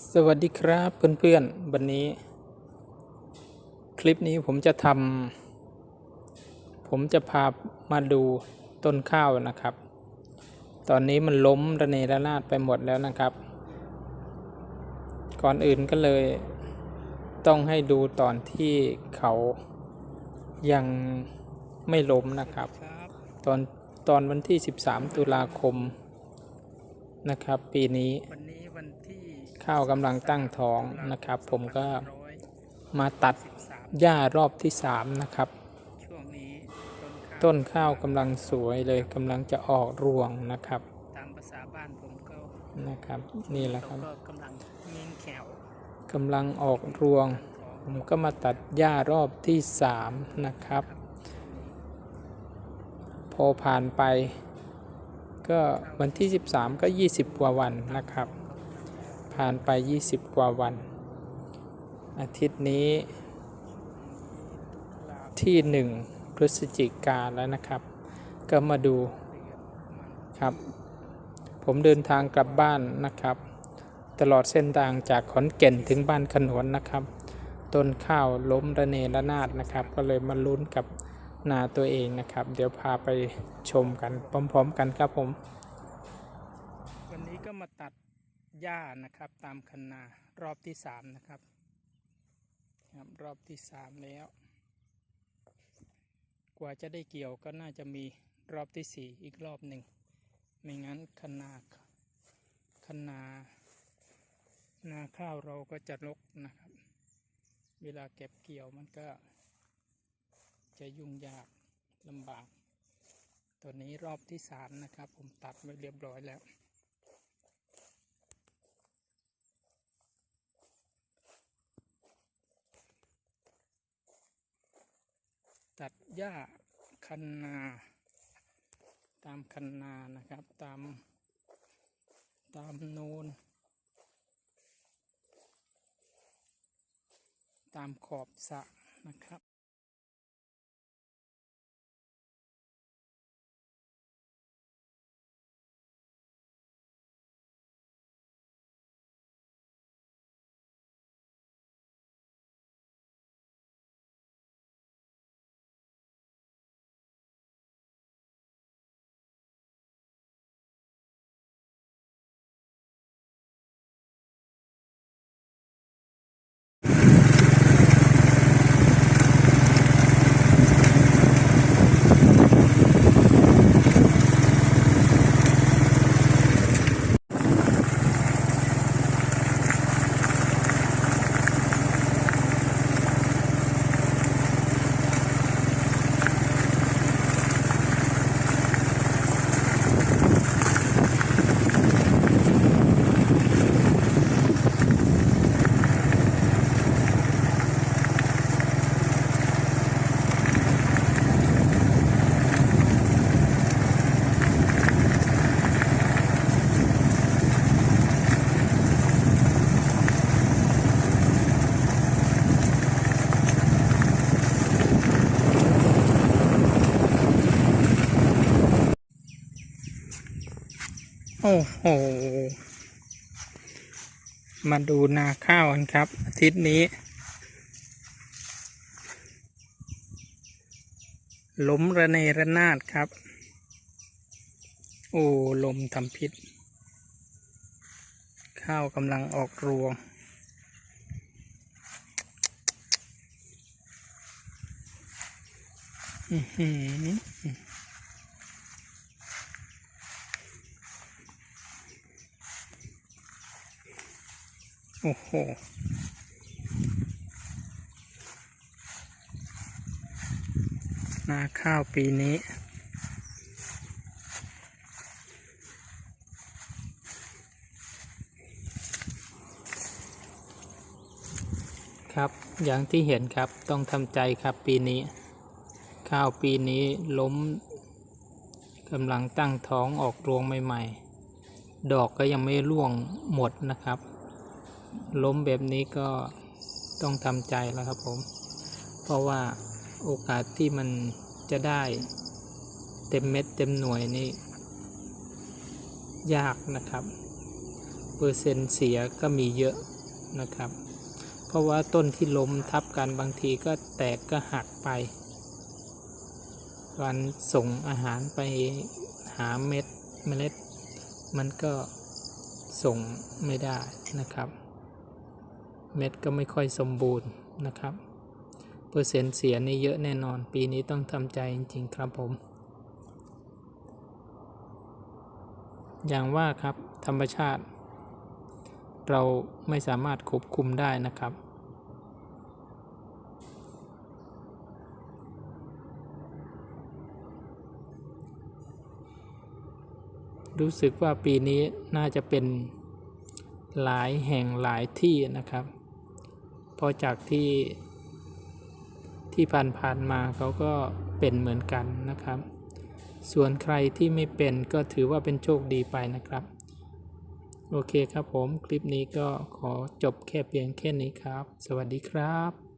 สวัสดีครับเพื่อนๆ วันนี้ คลิปนี้ผมจะทำผมจะพามาดูต้นข้าวนะครับ ตอนนี้มันล้มระเนระนาดไปหมดแล้วนะครับ ก่อนอื่นก็เลย ต้องให้ดูตอนที่เขายังไม่ล้มนะครับ ตอนตอนวันที่ 13 ตุลาคมนะครับ ปีนี้น ข้าวกำลังตั้งท้องนะครับ ผมก็ร้อยมาตัดสิบสามหญ้ารอบที่สามนะครับช่วงนี้ต้ต้นนข้าวกำลังสวยเลยกำลังจะออกรวงนะครับตามภาษาบ้านผมก็นะครับ นี่แหละคเขารับก็กำลังเงี้ยงแขวกำลังออกรวง ผมก็มาตัดหญ้ารอบที่สามนะครับ พอผ่านไป ก็วันที่ 13 ก็ 20 กว่าวันนะครับ ผ่านไป 20 กว่าวัน อาทิตย์นี้ที่ 1 พฤศจิกาแล้วนะครับ ก็มาดูครับ ผมเดินทางกลับบ้านนะครับ ตลอดเส้นทางจากขอนแก่นถึงบ้านขนวนนะครับ ต้นข้าวล้มระเนระนาดนะครับ ก็เลยมาลุ้นกับนาตัวเองนะครับ เดี๋ยวพาไปชมกันพร้อม ๆ กันครับผม วันนี้ก็มาตัด หญ้านะครับ ตามคันนารอบที่สามนะครับครับ รอบที่สามแล้ว กว่าจะได้เกี่ยวก็น่าจะมีรอบที่สี่อีกรอบหนึ่งไม่งั้นคันนาคันนานาข้าวเราก็จะรกนะครับ เวลาเก็บเกี่ยวมันก็ จะยุ่งยากลำบาก ตัวนี้รอบที่สามนะครับ ผมตัดไว้เรียบร้อยแล้ว ตัดหญ้าคันนา ตามคันนานะครับ ตาม ตามโนน ตามขอบสระนะครับ โอ้โห มาดูนาข้าวกันครับ อาทิตย์นี้ ล้มระเนระนาดครับ โอ้ ลมทำพิษ ข้าวกำลังออกรวง อือหือ โอ้โหนาข้าวปีนี้ ครับอย่างที่เห็นครับต้องทำใจครับปีนี้ ข้าวปีนี้ล้มกำลังตั้งท้องออกรวงใหม่ ๆ ดอกก็ยังไม่ร่วงหมดนะครับ ล้มแบบนี้ก็ต้องทำใจแล้วครับผม เพราะว่าโอกาสที่มันจะได้เต็มเม็ดเต็มหน่วยนี่ยากนะครับ เปอร์เซ็นต์เสียก็มีเยอะนะครับ เพราะว่าต้นที่ล้มทับกันบางทีก็แตกก็หักไป การส่งอาหารไปหาเม็ดเมล็ด มันก็ส่งไม่ได้นะครับ เม็ดก็ไม่ค่อยสมบูรณ์นะครับ เปอร์เซ็นต์เสียนี่เยอะแน่นอน ปีนี้ต้องทำใจจริงๆครับผม อย่างว่าครับธรรมชาติ เราไม่สามารถควบคุมได้นะครับรู้สึกว่าปีนี้น่าจะเป็นหลายแห่งหลายที่นะครับ ราะจากที่ที่ผ่านๆมาเขาก็เป็นเหมือนกันนะครับ ส่วนใครที่ไม่เป็นก็ถือว่าเป็นโชคดีไปนะครับ โอเคครับผม คลิปนี้ก็ขอจบแค่เพียงแค่นี้ครับ สวัสดีครับ